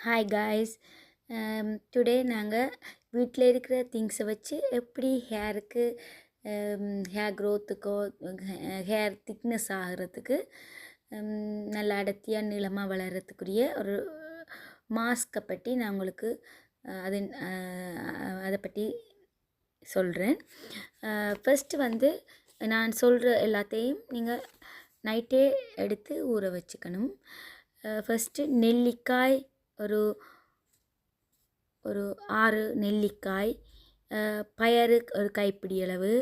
Hi guys today um, நாங்கள் வீட்டில் இருக்கிற திங்ஸை வச்சு எப்படி ஹேருக்கு ஹேர் க்ரோத்துக்கோ ஹேர் திக்னஸ் ஆகிறதுக்கு நல்ல அடர்த்தியாக நீளமாக வளர்கிறதுக்குரிய ஒரு மாஸ்க்கை பற்றி நான் உங்களுக்கு அது அதை பற்றி சொல்கிறேன் ஃபஸ்ட்டு வந்து நான் சொல்கிற எல்லாத்தையும் நீங்கள் நைட்டே எடுத்து ஊற வச்சுக்கணும். ஃபஸ்ட்டு நெல்லிக்காய் ஒரு ஒரு ஆறு நெல்லிக்காய் பயறு ஒரு கைப்பிடி அளவு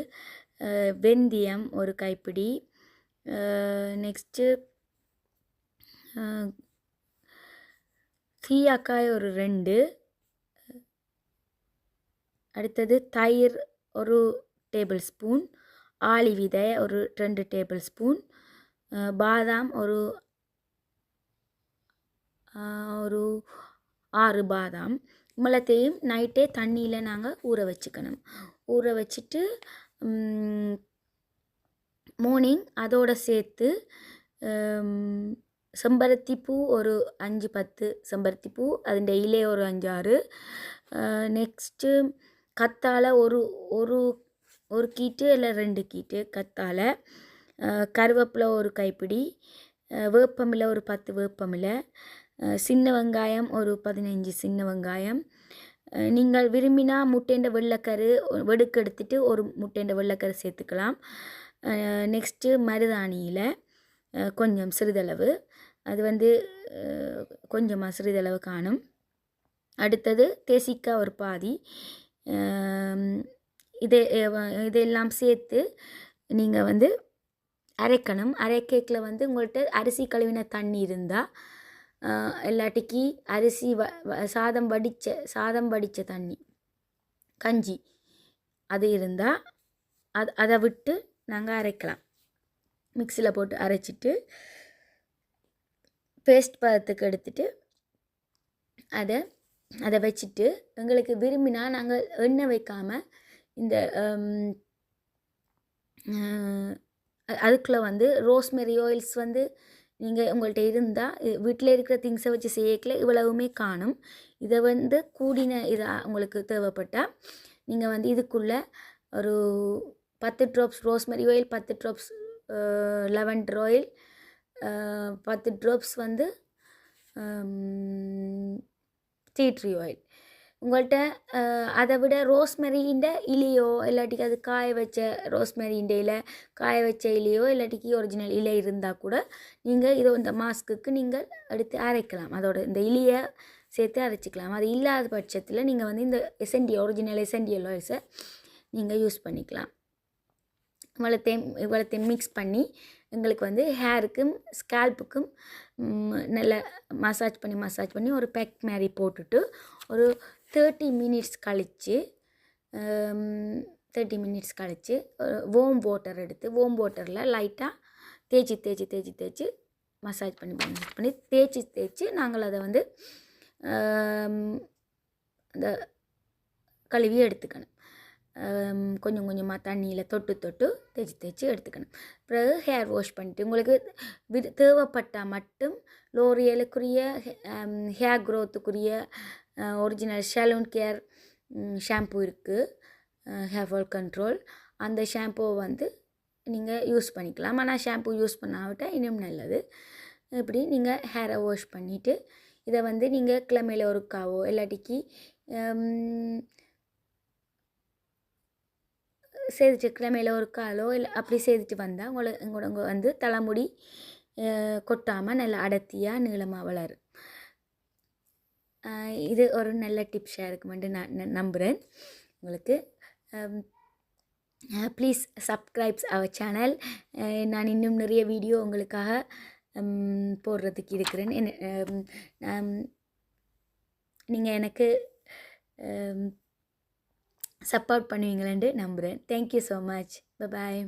வெந்தயம் ஒரு கைப்பிடி நெக்ஸ்ட்டு சீயாக்காய் ஒரு ரெண்டு அடுத்தது தயிர் ஒரு டேபிள் ஸ்பூன் ஆளி விதை ஒரு ரெண்டு டேபிள் ஸ்பூன் பாதாம் ஒரு ஒரு ஆறு பாதாம். இவ்வளோத்தையும் நைட்டே தண்ணியில் நாங்கள் ஊற வச்சுக்கணும். ஊற வச்சுட்டு மார்னிங் அதோடு சேர்த்து செம்பருத்தி பூ ஒரு அஞ்சு பத்து செம்பருத்தி பூ அது டெய்லியே ஒரு அஞ்சாறு. நெக்ஸ்ட்டு கத்தாழை ஒரு ஒரு ஒரு கீட்டு இல்லை ரெண்டு கீட்டு கத்தால கருவேப்பிலை ஒரு கைப்பிடி வேப்பமில்லை ஒரு பத்து வேப்பமில்லை சின்ன வெங்காயம் ஒரு பதினஞ்சு சின்ன வெங்காயம். நீங்கள் விரும்பினா முட்டைண்ட வெள்ளைக்கரு வெடுக்கெடுத்துட்டு ஒரு முட்டைண்ட வெள்ளைக்கரு சேர்த்துக்கலாம். நெக்ஸ்ட்டு மருதாணியில் கொஞ்சம் சிறிதளவு. அது வந்து கொஞ்சமாக சிறிதளவு காணும். அடுத்தது தேசிக்காய் ஒரு பாதி. இதை இதெல்லாம் சேர்த்து நீங்கள் வந்து அரைக்கணும். அரைக்கேக்கில் வந்து உங்கள்கிட்ட அரிசி கழுவின தண்ணி இருந்தால் இல்லாட்டிக்கு அரிசி வ சாதம் வடித்த சாதம் வடித்த தண்ணி கஞ்சி அது இருந்தால் அது அதை விட்டு நாங்கள் அரைக்கலாம். மிக்சியில் போட்டு அரைச்சிட்டு பேஸ்ட் பதத்துக்கு எடுத்துட்டு அதை அதை வச்சுட்டு எங்களுக்கு விரும்பினா நாங்கள் எண்ணெய் வைக்காமல் இந்த அதுக்குள்ளே வந்து ரோஸ்மெரி ஆயில்ஸ் வந்து நீங்கள் உங்கள்கிட்ட இருந்தால் வீட்டில் இருக்கிற திங்ஸை வச்சு செய்யக்கல இவ்வளவுமே காணும். இதை வந்து கூடின இதாக உங்களுக்கு தேவைப்பட்டால் நீங்கள் வந்து இதுக்குள்ளே ஒரு பத்து ட்ராப்ஸ் ரோஸ்மெரி ஆயில் பத்து ட்ராப்ஸ் லெவன்ட் ஆயில் பத்து ட்ராப்ஸ் வந்து டீ ட்ரீ ஆயில் உங்கள்கிட்ட அதை விட ரோஸ்மெரியின் இலையோ இல்லாட்டிக்கு அது காய வச்ச ரோஸ்மெரியின் இலை காய வச்ச இலையோ இல்லாட்டிக்கு ஒரிஜினல் இலை இருந்தால் கூட நீங்கள் இதை இந்த மாஸ்க்குக்கு நீங்கள் எடுத்து அரைக்கலாம். அதோட இந்த இலையை சேர்த்து அரைச்சிக்கலாம். அது இல்லாத பட்சத்தில் நீங்கள் வந்து இந்த எசன்டி ஒரிஜினல் எசன்டியல் ஆயில்ஸை நீங்கள் யூஸ் பண்ணிக்கலாம். இவ்வளோத்தையும் இவ்வளோத்தையும் மிக்ஸ் பண்ணி எங்களுக்கு வந்து ஹேருக்கும் ஸ்கேல்ப்புக்கும் நல்ல மசாஜ் பண்ணி மசாஜ் பண்ணி ஒரு பேக் மாதிரி போட்டுட்டு ஒரு தேர்ட்டி மினிட்ஸ் கழித்து தேர்ட்டி மினிட்ஸ் கழித்து ஓம் வாட்டர் எடுத்து ஓம் வாட்டரில் லைட்டாக தேய்ச்சி தேய்ச்சி தேய்ச்சி தேய்ச்சி மசாஜ் பண்ணி மசாஜ் பண்ணி தேய்ச்சி தேய்ச்சி நாங்கள் அதை வந்து um, அந்த கழுவி எடுத்துக்கணும். Um, கொஞ்சம் கொஞ்சமாக தண்ணியில் தொட்டு தொட்டு தேய்ச்சி தேய்ச்சி எடுத்துக்கணும். பிறகு ஹேர் வாஷ் பண்ணிட்டு உங்களுக்கு விது தேவைப்பட்டால் மட்டும் லோரியலுக்குரிய um, ஹேர் க்ரோத்துக்குரிய ஒரிஜினல் ஷாலோன் கேர் ஷாம்பு இருக்குது ஹேர் ஃபால் கண்ட்ரோல் அந்த ஷாம்புவை வந்து நீங்கள் யூஸ் பண்ணிக்கலாம். ஆனால் ஷாம்பு யூஸ் பண்ணாவிட்டால் இன்னும் நல்லது. இப்படி நீங்கள் ஹேரை வாஷ் பண்ணிவிட்டு இதை வந்து நீங்கள் கிழமையில் ஒருக்காவோ இல்லாட்டிக்கு செய்துட்டு கிழமையில் ஒரு காலோ இல்லை அப்படி செய்துட்டு வந்தால் உங்களை உங்களோட வந்து தலைமுடி கொட்டாமல் நல்லா அடர்த்தியாக நீளமாக வளரும். இது ஒரு நல்ல டிப்ஸாக இருக்குமென்று நான் நம்புகிறேன் உங்களுக்கு ப்ளீஸ் சப்ஸ்கிரைப்ஸ் அவர் சேனல் நான் இன்னும் நிறைய வீடியோ உங்களுக்காக போடுறதுக்கு இருக்கிறேன். நீங்கள் எனக்கு சப்போர்ட் பண்ணுவீங்களேன்ட்டு நம்புகிறேன் தேங்க்யூ ஸோ மச் பாய்